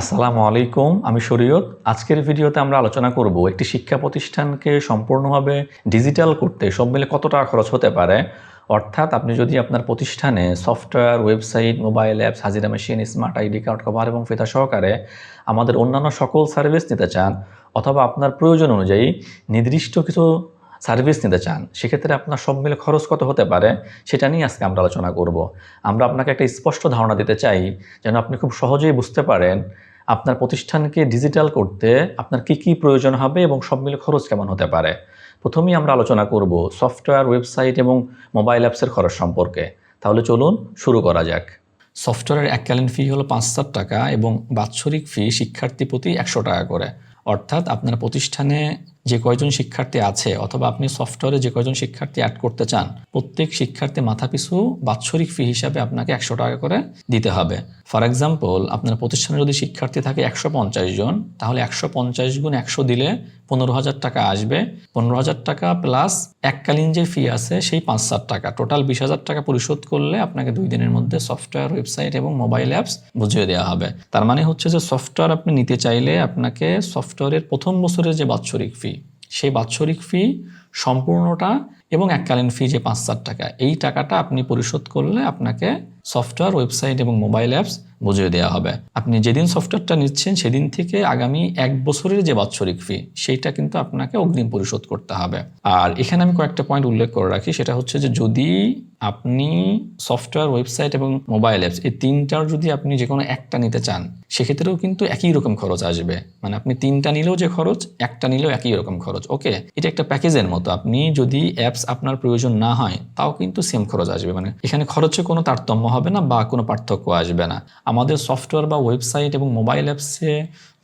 আসসালামু আলাইকুম, আমি শরীয়ত। আজকের ভিডিওতে আমরা আলোচনা করব একটি শিক্ষা প্রতিষ্ঠানকে সম্পূর্ণভাবে ডিজিটাল করতে সব মিলে কত টাকা খরচ হতে পারে। অর্থাৎ আপনি যদি আপনার প্রতিষ্ঠানে সফটওয়্যার, ওয়েবসাইট, মোবাইল অ্যাপস, হাজিরা machine, smart ID card, cover এবং ফেতা সহকারে আমাদের অন্যান্য সকল সার্ভিস নিতে চান, অথবা আপনার প্রয়োজন অনুযায়ী নির্দিষ্ট কিছু সার্ভিস নিতে চান, সেক্ষেত্রে আপনার সব মিলে খরচ কত হতে পারে সেটা নিয়ে আজকে আমরা আলোচনা করব। আমরা আপনাকে একটা স্পষ্ট ধারণা দিতে চাই যেন আপনি খুব সহজেই বুঝতে পারেন আপনার প্রতিষ্ঠানকে ডিজিটাল করতে আপনার কি কি প্রয়োজন হবে এবং সব মিলে খরচ কেমন হতে পারে। প্রথমেই আমরা আলোচনা করব সফটওয়্যার, ওয়েবসাইট এবং মোবাইল অ্যাপসের খরচ সম্পর্কে। তাহলে চলুন শুরু করা যাক। সফটওয়্যারের এককালীন ফি হলো পাঁচ হাজার টাকা এবং বাৎসরিক ফি শিক্ষার্থী প্রতি একশো টাকা করে। অর্থাৎ আপনার প্রতিষ্ঠানে যে কয়জন শিক্ষার্থী আছে অথবা আপনি সফটওয়্যারে যে কয়জন শিক্ষার্থী অ্যাড করতে চান, প্রত্যেক শিক্ষার্থী মাথাপিছু বাৎসরিক ফি হিসাবে আপনাকে একশো টাকা করে দিতে হবে। ফর এক্সাম্পল আপনার প্রতিষ্ঠানে যদি শিক্ষার্থী থাকে একশো পঞ্চাশ জন, তাহলে একশো পঞ্চাশ গুণ একশো দিলে পনেরো হাজার টাকা আসবে। পনেরো হাজার টাকা প্লাস এককালীন যে ফি আছে, সেই পাঁচ হাজার টাকা। টোটাল বিশ হাজার টাকা পরিশোধ করলে আপনাকে দুই দিনের মধ্যে সফটওয়্যার ওয়েবসাইট এবং মোবাইল অ্যাপস বুঝিয়ে দেওয়া হবে। তার মানে হচ্ছে যে সফটওয়্যার আপনি নিতে চাইলে আপনাকে সফটওয়্যারের প্রথম বছরের যে বাৎসরিক ফি সেই বাৎসরিক ফি সম্পূর্ণটা এবং এককালীন ফি যে পাঁচ হাজার টাকা, এই টাকাটা আপনি পরিশোধ করলে আপনাকে সফটওয়্যার, ওয়েবসাইট এবং মোবাইল অ্যাপস বুঝিয়ে দেওয়া হবে। আপনি যেদিন সফটওয়্যারটা নিচ্ছেন, সেদিন থেকে আগামী এক বছরের যে বাৎসরিক ফি সেইটা কিন্তু আপনাকে অগ্রিম পরিশোধ করতে হবে। আর এখানে আমি কয়েকটা পয়েন্ট উল্লেখ করে রাখি, সেটা হচ্ছে যে যদি আপনি সফটওয়্যার, ওয়েবসাইট এবং মোবাইল অ্যাপস এই তিনটার যদি আপনি যে কোনো একটা নিতে চান, সেক্ষেত্রেও কিন্তু একই রকম খরচ আসবে। মানে আপনি তিনটা নিলেও যে খরচ, একটা নিলেও একই রকম খরচ। ওকে? এটা একটা প্যাকেজের মতো। আপনি যদি অ্যাপস আপনার প্রয়োজন না হয়, তাও কিন্তু সেম খরচ আসবে। মানে এখানে খরচে কোনো তারতম্য হবে না বা কোনো পার্থক্য আসবে না। আমাদের সফটওয়্যার বা ওয়েবসাইট এবং মোবাইল অ্যাপসে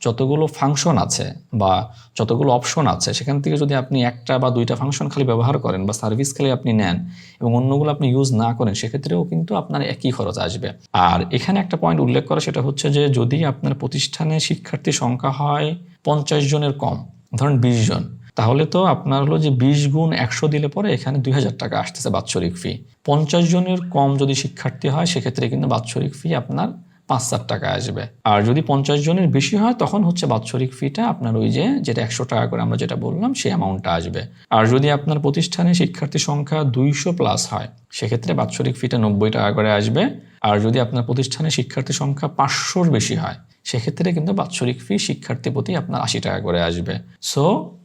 যতগুলো ফাংশন আছে বা যতগুলো অপশন আছে, সেখান থেকে যদি আপনি একটা বা দুইটা ফাংশন খালি ব্যবহার করেন বা সার্ভিস খালি আপনি নেন এবং অন্যগুলো আপনি ইউজ না করেন, সেক্ষেত্রেও কিন্তু আপনার একই খরচ আসবে। আর এখানে একটা পয়েন্ট উল্লেখ করা, সেটা হচ্ছে যে যদি আপনার প্রতিষ্ঠানে শিক্ষার্থী সংখ্যা হয় পঞ্চাশ জনের কম, ধরেন বিশ জন তাহলে তো আপনার হলো যে বিশ গুণ একশো দিলে পরে এখানে দুই হাজার টাকা আসতেছে বাৎসরিক ফি পঞ্চাশ জনের কম যদি শিক্ষার্থী হয়, সেক্ষেত্রে কিন্তু বাৎসরিক ফি আপনার পাঁচ হাজার টাকা আসবে। আর যদি পঞ্চাশ জনের বেশি হয়, তখন হচ্ছে বাৎসরিক ফিটা আপনার ওই যে, যেটা একশো টাকা করে আমরা যেটা বললাম, সেই অ্যামাউন্টটা আসবে। আর যদি আপনার প্রতিষ্ঠানে শিক্ষার্থী সংখ্যা দুইশো প্লাস হয়, সেক্ষেত্রে বাৎসরিক ফিটা নব্বই টাকা করে আসবে। আর যদি আপনার প্রতিষ্ঠানে শিক্ষার্থী সংখ্যা পাঁচশোর বেশি হয় সেক্ষেত্রে কিন্তু বাৎসরিক ফি শিক্ষার্থী প্রতি আপনার আশি টাকা করে আসবে। সো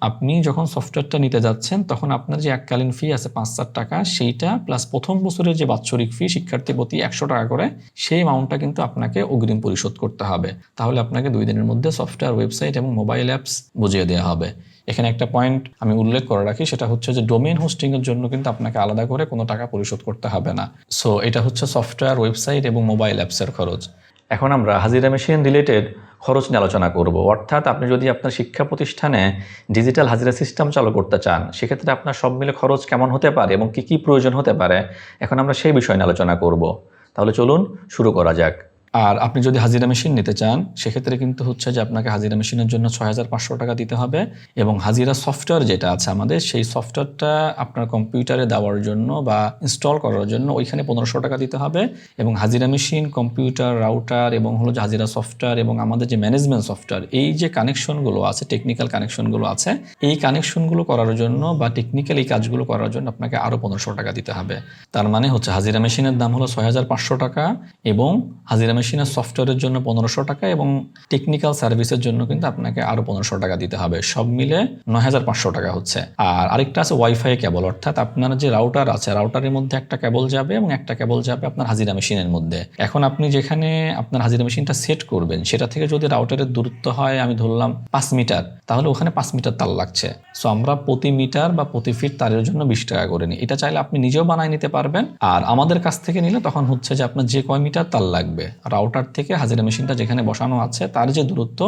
আপনি যখন সফটওয়্যারটা নিতে যাচ্ছেন, তখন আপনার যে এককালীন ফি আছে পাঁচ হাজার টাকা, সেইটা প্লাস প্রথম বছরের যে বাৎসরিক ফি শিক্ষার্থী প্রতি একশো টাকা করে, সেই অ্যামাউন্টটা কিন্তু আপনাকে অগ্রিম পরিশোধ করতে হবে। তাহলে আপনাকে দুই দিনের মধ্যে সফটওয়্যার ওয়েবসাইট এবং মোবাইল অ্যাপস বুঝিয়ে দেওয়া হবে। এখানে একটা পয়েন্ট আমি উল্লেখ করে রাখি, সেটা হচ্ছে যে ডোমেন হোস্টিং এর জন্য কিন্তু আপনাকে আলাদা করে কোনো টাকা পরিশোধ করতে হবে না। সো এটা হচ্ছে সফটওয়্যার ওয়েবসাইট এবং মোবাইল অ্যাপসের খরচ। এখন আমরা হাজিরা মেশিন রিলেটেড খরচ নিয়ে আলোচনা করব। অর্থাৎ আপনি যদি আপনার শিক্ষা প্রতিষ্ঠানে ডিজিটাল হাজিরা সিস্টেম চালু করতে চান, সেক্ষেত্রে আপনার সব মিলে খরচ কেমন হতে পারে এবং কি কি প্রয়োজন হতে পারে? এখন আমরা সেই বিষয় নিয়ে আলোচনা করব। তাহলে চলুন শুরু করা যাক। আর আপনি যদি হাজিরা মেশিন নিতে চান, সেক্ষেত্রে কিন্তু হচ্ছে যে আপনাকে হাজিরা মেশিনের জন্য ছয় হাজার পাঁচশো টাকা দিতে হবে এবং হাজিরা সফটওয়্যার যেটা আছে আমাদের, সেই সফটওয়্যারটা আপনার কম্পিউটারে দেওয়ার জন্য বা ইনস্টল করার জন্য ওইখানে পনেরোশো টাকা দিতে হবে এবং হাজিরা মেশিন কম্পিউটার রাউটার এবং হলো যে হাজিরা সফটওয়্যার এবং আমাদের যে ম্যানেজমেন্ট সফটওয়্যার এই যে কানেকশনগুলো আছে টেকনিক্যাল কানেকশনগুলো আছে, এই কানেকশনগুলো করার জন্য বা টেকনিক্যাল এই কাজগুলো করার জন্য আপনাকে আরও পনেরোশো টাকা দিতে হবে। তার মানে হচ্ছে হাজিরা মেশিনের দাম হলো ছয় হাজার পাঁচশো টাকা এবং হাজিরা মেশিনের সফটওয়্যারের জন্য পনেরোশো টাকা এবং টেকনিক্যাল সার্ভিসের জন্য কিন্তু আপনাকে আরও পনেরোশো টাকা দিতে হবে। সব মিলে নয় হাজার পাঁচশো টাকা হচ্ছে। আর আরেকটা আছে ওয়াইফাই কেবল অর্থাৎ আপনার যে রাউটার আছে রাউটারের মধ্যে একটা কেবল যাবে এবং একটা কেবল যাবে আপনার হাজিরা মেশিনের মধ্যে। এখন আপনি যেখানে আপনার হাজিরা মেশিনটা সেট করবেন, সেটা থেকে যদি রাউটারের দূরত্ব হয়, আমি ধরলাম পাঁচ মিটার, তাহলে ওখানে পাঁচ মিটার তার লাগছে। সো আমরা প্রতি মিটার বা প্রতি ফিট তারের জন্য বিশ টাকা করে নিই। এটা চাইলে আপনি নিজেও বানায় নিতে পারবেন। আর আমাদের কাছ থেকে নিলে তখন হচ্ছে যে আপনার যে কয় মিটার তার লাগবে। রাউটার থেকে হাজিরা মেশিনটা যেখানে বসানো আছে, তার যে দূরত্ব,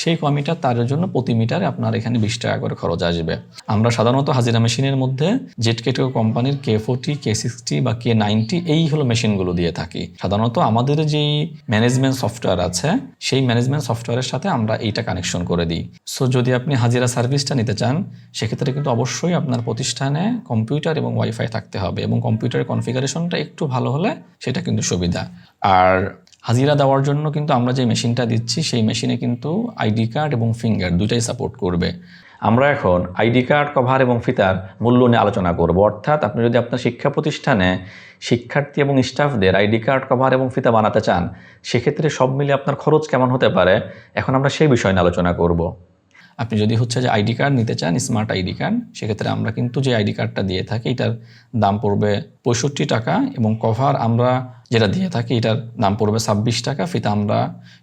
সেই কয় মিটার তারের জন্য প্রতি মিটারে আপনার এখানে বিশ টাকা করে খরচ আসবে। আমরা সাধারণত হাজিরা মেশিনের মধ্যে জেট কেটো কোম্পানির কে ফোরটি কে সিক্সটি বা কে নাইনটি এই হলো মেশিনগুলো দিয়ে থাকি। সাধারণত আমাদের যেই ম্যানেজমেন্ট সফটওয়্যার আছে, সেই ম্যানেজমেন্ট সফটওয়্যারের সাথে আমরা এইটা কানেকশন করে দিই। সো যদি আপনি হাজিরা সার্ভিসটা নিতে চান, সেক্ষেত্রে কিন্তু অবশ্যই আপনার প্রতিষ্ঠানে কম্পিউটার এবং ওয়াইফাই থাকতে হবে এবং কম্পিউটারের কনফিগারেশনটা একটু ভালো হলে সেটা কিন্তু সুবিধা। আর হাজিরা দেওয়ার জন্য কিন্তু আমরা যে মেশিনটা দিচ্ছি, সেই মেশিনে কিন্তু আইডি কার্ড এবং ফিঙ্গার দুটাই সাপোর্ট করবে। আমরা এখন আইডি কার্ড, কভার এবং ফিতার মূল্য নিয়ে আলোচনা করব। অর্থাৎ আপনি যদি আপনার শিক্ষা প্রতিষ্ঠানে শিক্ষার্থী এবং স্টাফদের আইডি কার্ড, কভার এবং ফিতা বানাতে চান, সেক্ষেত্রে সব মিলে আপনার খরচ কেমন হতে পারে? এখন আমরা সেই বিষয় নিয়ে আলোচনা করব। আপনি যদি হচ্ছে যে আইডি কার্ড নিতে চান, স্মার্ট আইডি কার্ড, সেক্ষেত্রে আমরা কিন্তু যে আইডি কার্ডটা দিয়ে থাকি, এটার দাম পড়বে পঁয়ষট্টি টাকা এবং কভার আমরা যেটা দিয়ে থাকি, এটার দাম পড়বে ছাব্বিশ টাকা, ফিতা আমরা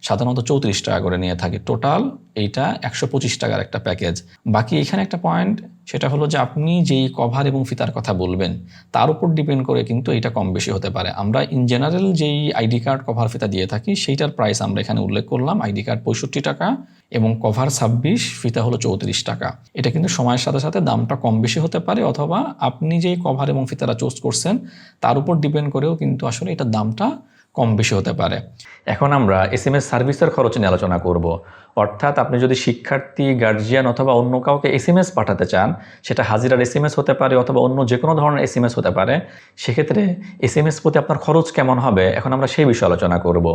সাধারণত চৌত্রিশ টাকা করে নিয়ে থাকি। টোটাল এইটা একশো পঁচিশ টাকার একটা প্যাকেজ। বাকি এখানে একটা পয়েন্ট সেটা হলো যে আপনি যেই কভার এবং ফিতার কথা বলবেন, তার উপর ডিপেন্ড করে কিন্তু এটা কম বেশি হতে পারে। আমরা ইন জেনারেল যেই আইডি কার্ড কভার ফিতা দিয়ে থাকি, সেইটার প্রাইস আমরা এখানে উল্লেখ করলাম আইডি কার্ড পঁয়ষট্টি টাকা এবং কভার ছাব্বিশ, ফিতা হলো চৌত্রিশ টাকা। এটা কিন্তু সময়ের সাথে সাথে দামটা কম বেশি হতে পারে, অথবা আপনি যেই কভার এবং ফিতারা চুজ করছেন, তার উপর ডিপেন্ড করেও কিন্তু আসলে এটার দামটা কম বেশি হতে পারে। এখন আমরা এস এম এস সার্ভিসের খরচ নিয়ে আলোচনা করব। অর্থাৎ আপনি যদি শিক্ষার্থী গার্জিয়ান অথবা অন্য কাউকে এস এম এস পাঠাতে চান, সেটা হাজিরার এস এম এস হতে পারে অথবা অন্য যে কোনো ধরনের এস এম এস হতে পারে, সেক্ষেত্রে এস এম এস প্রতি আপনার খরচ কেমন হবে? এখন আমরা সেই বিষয়ে আলোচনা করব।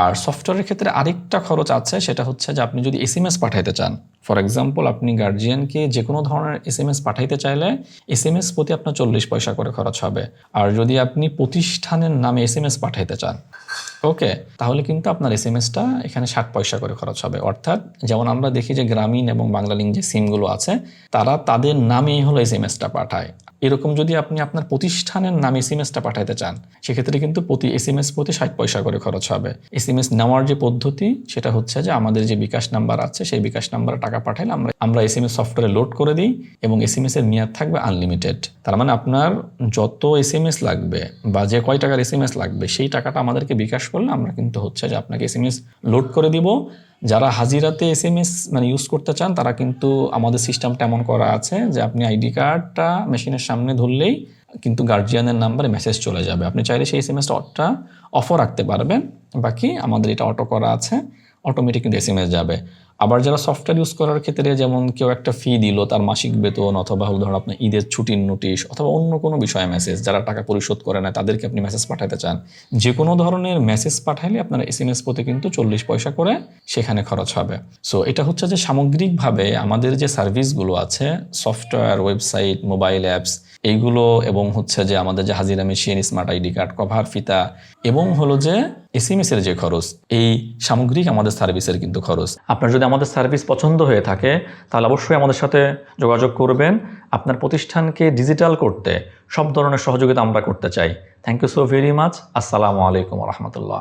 আর সফটওয়্যারের ক্ষেত্রে আরেকটা খরচ আছে, সেটা হচ্ছে যে আপনি যদি এস এম এস পাঠাইতে চান ফর এক্সাম্পল আপনি গার্জিয়ানকে যে কোনো ধরনের এস এম এস পাঠাইতে চাইলে এস এম এস প্রতি আপনার চল্লিশ পয়সা করে খরচ হবে। আর যদি আপনি প্রতিষ্ঠানের নামে এস এম এস পাঠাইতে চান ওকে তাহলে কিন্তু আপনার এস এম এসটা এখানে ষাট পয়সা করে খরচ হবে। অর্থাৎ যেমন আমরা দেখি যে গ্রামীণ এবং বাংলালিং যে সিমগুলো আছে, তারা তাদের নামেই হলো এস এম এসটা পাঠায়। এরকম যদি আপনি আপনার প্রতিষ্ঠানের নামে এস এম এসটা পাঠাইতে চান, সেক্ষেত্রে কিন্তু প্রতি এস এম এস প্রতি ষাট পয়সা করে খরচ হবে। এস এম এস নেওয়ার যে পদ্ধতি, সেটা হচ্ছে যে আমাদের যে বিকাশ নাম্বার আছে, সেই বিকাশ নাম্বারে টাকা পাঠাইলে আমরা আমরা এস এম এস সফটওয়্যারে লোড করে দিই এবং এস এম এস এর মেয়াদ থাকবে আনলিমিটেড তার মানে আপনার যত এস এম এস লাগবে বা যে কয় টাকার এস এম এস লাগবে, সেই টাকাটা আমাদেরকে বিকাশ করলে আমরা কিন্তু হচ্ছে যে আপনাকে এস এম এস লোড করে দিব। যারা হাজিরাতে এস এম এস মানে ইউজ করতে চান, তারা কিন্তু আমাদের সিস্টেমটা এমন করা আছে যে আপনি আইডি কার্ডটা মেশিনের সামনে ধরলেই কিন্তু গার্জিয়ানের নাম্বারে মেসেজ চলে যাবে। আপনি চাইলে সেই এস এম এসটা অফও রাখতে পারবেন। বাকি আমাদের এটা অটো করা আছে। অটোমেটিক কিন্তু এস এম এস যাবে। আবার যারা সফটওয়্যার ইউজ করার ক্ষেত্রে যেমন কেউ একটা ফি দিল, তার মাসিক বেতন অথবা হলো ধরো আপনার ঈদের ছুটির নোটিশ অথবা অন্য কোনো বিষয়ে মেসেজ যারা টাকা পরিশোধ করে না তাদেরকে আপনি মেসেজ পাঠাতে চান। যে কোনো ধরনের মেসেজ পাঠাইলে আপনার এস এম এস প্রতি কিন্তু চল্লিশ পয়সা করে সেখানে খরচ হবে। সো এটা হচ্ছে যে সামগ্রিকভাবে আমাদের যে সার্ভিসগুলো আছে সফটওয়্যার ওয়েবসাইট মোবাইল অ্যাপস এইগুলো এবং হচ্ছে যে আমাদের যে হাজিরা machine smart ID card cover ফিতা এবং হলো যে এসএমএস এর যে খরচ, এই সামগ্রিক আমাদের সার্ভিসের কিন্তু খরচ। আপনার যদি আমাদের সার্ভিস পছন্দ হয়ে থাকে, তাহলে অবশ্যই আমাদের সাথে যোগাযোগ করবেন। আপনার প্রতিষ্ঠানকে ডিজিটাল করতে সব ধরনের সহযোগিতা আমরা করতে চাই। Thank you so very much আসসালামু আলাইকুম রহমতুল্লাহ।